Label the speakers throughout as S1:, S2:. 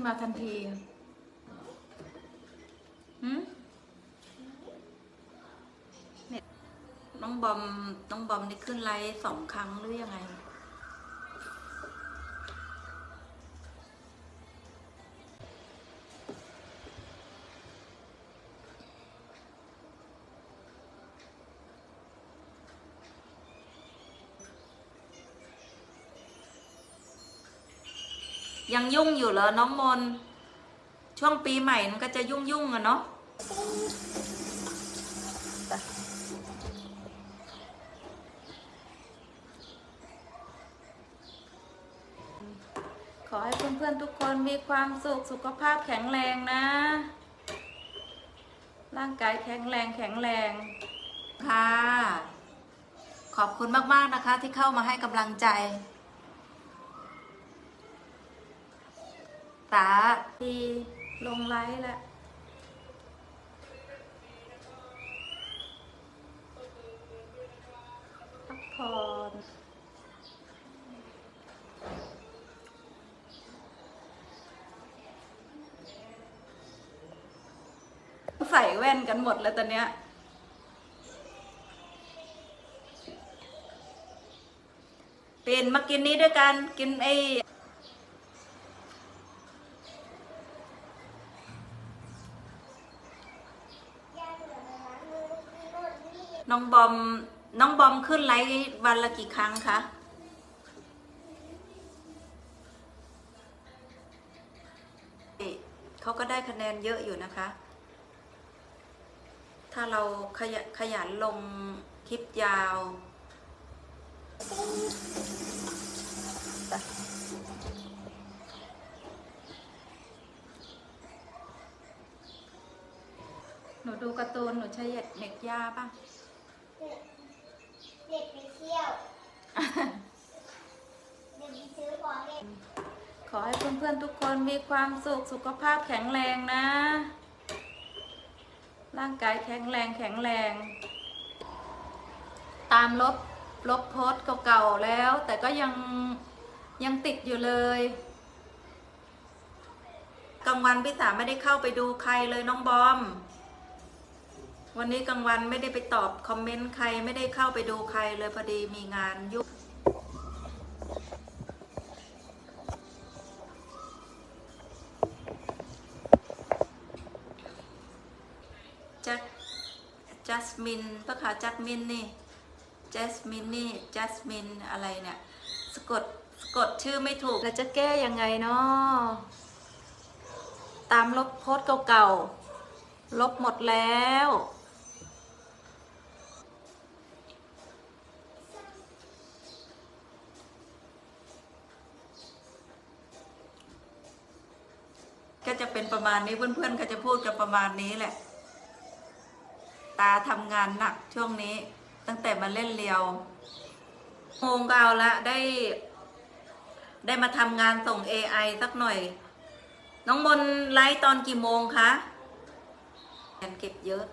S1: นมาทันทีหืมเนี่ยน้องบอม น้องบอมนี่ขึ้นไลฟ์สองครั้งหรือยังไง ยังยุ่งอยู่เหรอน้องมน ช่วงปีใหม่มันก็จะยุ่งยุ่งอะเนาะขอให้เพื่อนๆทุกคนมีความสุขสุขภาพแข็งแรงนะ ร่างกายแข็งแรงแข็งแรงค่ะ ขอบคุณมากๆนะคะที่เข้ามาให้กำลังใจ ตาดีลงไลฟ์แล้วพักผ่อนใส่แว่นกันหมดแล้วตอนเนี้ยเปีนมากินนี้ด้วยกันกินไอ น้องบอม น้องบอมขึ้นไลฟ์วันละกี่ครั้งคะ เขาก็ได้คะแนนเยอะอยู่นะคะ ถ้าเราขยขยันลงคลิปยาว หนูดูการ์ตูน หนูใช้เน็ตย่าป่ะ
S2: เด็กไปเที่ยว เด็กไปซื้อของเล่น
S1: ขอให้เพื่อนๆทุกคนมีความสุขสุขภาพแข็งแรงนะ ร่างกายแข็งแรงแข็งแรง ตามลบลบโพสเก่าๆแล้ว แต่ก็ยังยังติดอยู่เลยกลางวันพี่สาไม่ได้เข้าไปดูใครเลยน้องบอม วันนี้กลางวันไม่ได้ไปตอบคอมเมนต์ใครไม่ได้เข้าไปดูใครเลยพอดีมีงานยุ่ง มินปะคะจัสมินนี่จัสมินนี่จัสมินอะไรเนี่ยสะกดสะกดชื่อไม่ถูกแล้วจะแก้ยังไงเนาะตามลบโพสเก่าๆลบหมดแล้วก็จะเป็นประมาณนี้เพื่อนๆก็จะพูดกันประมาณนี้แหละ ตาทำงานหนักช่วงนี้ ตั้งแต่มาเล่นเรียวโมงก็เอาละได้ ได้มาทำงานส่ง AI สักหน่อย น้องมนไลฟ์ตอนกี่โมงคะงานเก็บเยอะ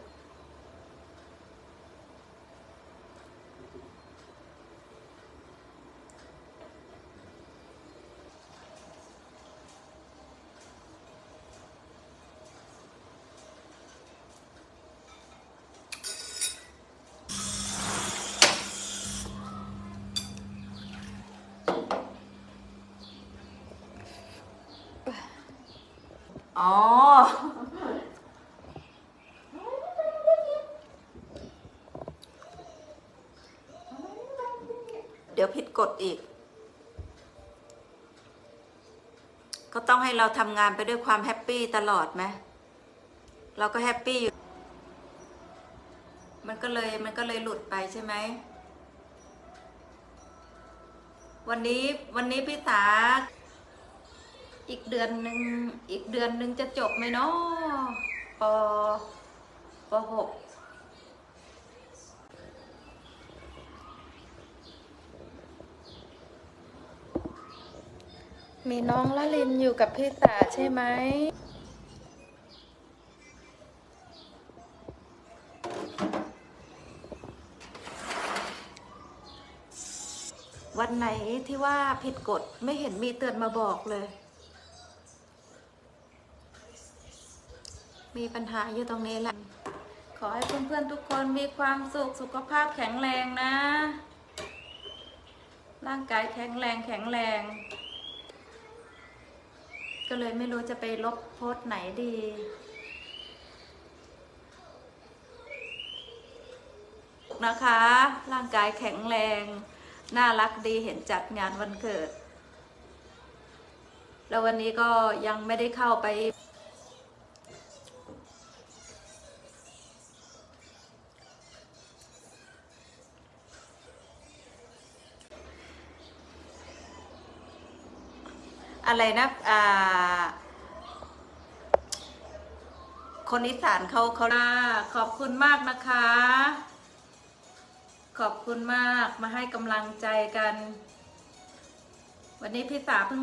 S1: อ๋อ เดี๋ยวผิดกฎอีก ก็ต้องให้เราทำงานไปด้วยความแฮปปี้ตลอดไหมเราก็แฮปปี้อยู่ มันก็เลยมันก็เลยหลุดไปใช่ไหม วันนี้วันนี้พี่สาอีกเดือนหนึ่งอีกเดือนหนึ่งจะจบไหมเนาะปปหก มีน้องละลินอยู่กับพี่ตาใช่ไหม วันไหนที่ว่าผิดกฎไม่เห็นมีเตือนมาบอกเลย มีปัญหาอยู่ตรงนี้แหละ ขอให้เพื่อนๆทุกคนมีความสุข สุขภาพแข็งแรงนะ ร่างกายแข็งแรงแข็งแรง ก็เลยไม่รู้จะไปลบโพสต์ไหนดี นะคะ ร่างกายแข็งแรง น่ารักดีเห็นจัดงานวันเกิด แล้ววันนี้ก็ยังไม่ได้เข้าไป อะไรนะอ่าคนอีสานเขาเขาอ่าขอบคุณมากนะคะ ขอบคุณมากมาให้กำลังใจกัน วันนี้พี่สาเพิ่ง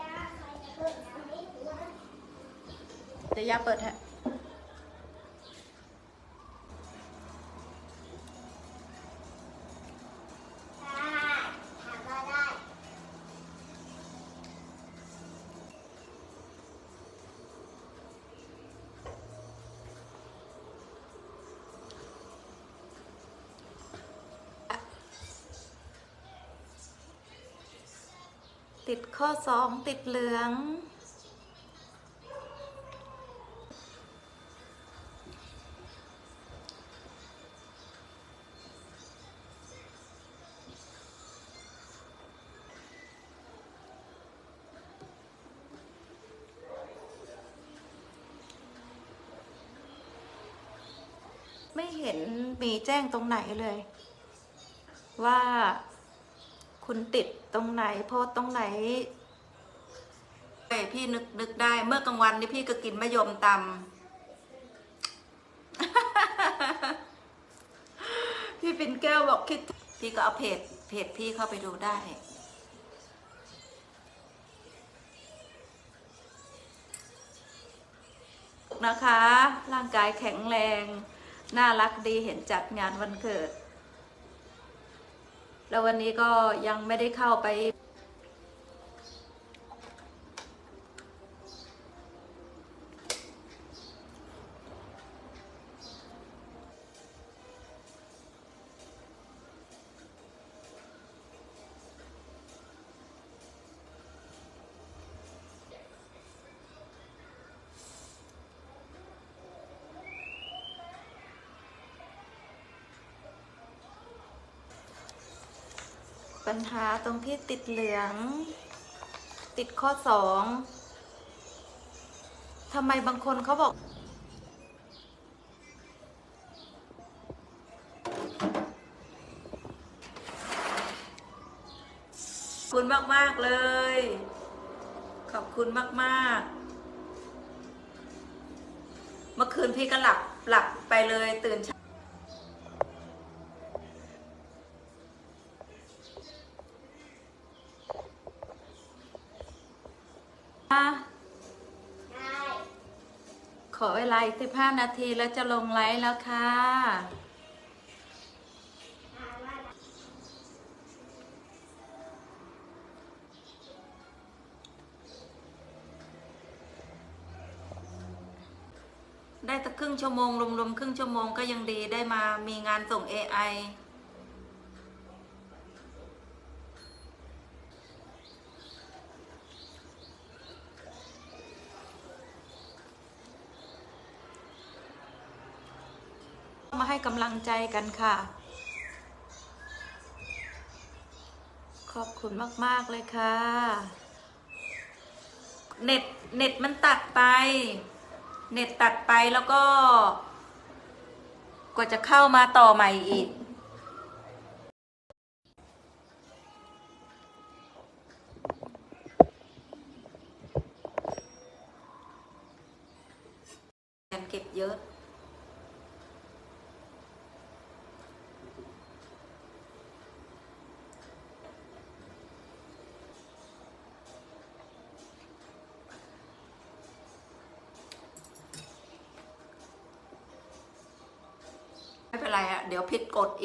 S2: ย่าใครจะเปิดน้ำให้หัว
S1: เดี๋ยวย่าเปิดฮะติดข้อสองติดเหลือง เห็นมีแจ้งตรงไหนเลย ว่าคุณติดตรงไหนโพสตรงไหนเอ้พี่นึกนึกได้เมื่อกลางวันนี่พี่ก็กินมะยมตำพี่ปิ่นแก้วบอกคิด พี่ก็เอาเพจเพจพี่เข้าไปดูได้นะคะ ร่างกายแข็งแรง น่ารักดีเห็นจัดงานวันเกิด แล้ววันนี้ก็ยังไม่ได้เข้าไป ปัญหาตรงที่ติดเหลือง ติดข้อสองทำไมบางคนเขาบอก คุณมากๆเลย ขอบคุณมากๆเมื่อคืนพี่ก็หลับหลับไปเลยตื่นเช้า
S2: ได้
S1: ข อีกสิบห้านาทีแล้วจะลงไลฟ์แล้วค่ะ
S2: ได้
S1: ได้สักครึ่งชั่วโมงรวมๆครึ่งชั่วโมงก็ยังดีได้มามีงานส่ง AI ให้กำลังใจกันค่ะ ขอบคุณมาก ๆ เลยค่ะ เน็ต เน็ตมันตัดไป เน็ตตัดไปแล้วก็ กว่าจะเข้ามาต่อใหม่อีก แเก็บเยอะ ไม่ เป็นไรอะเดี๋ยวผิดกฎอีก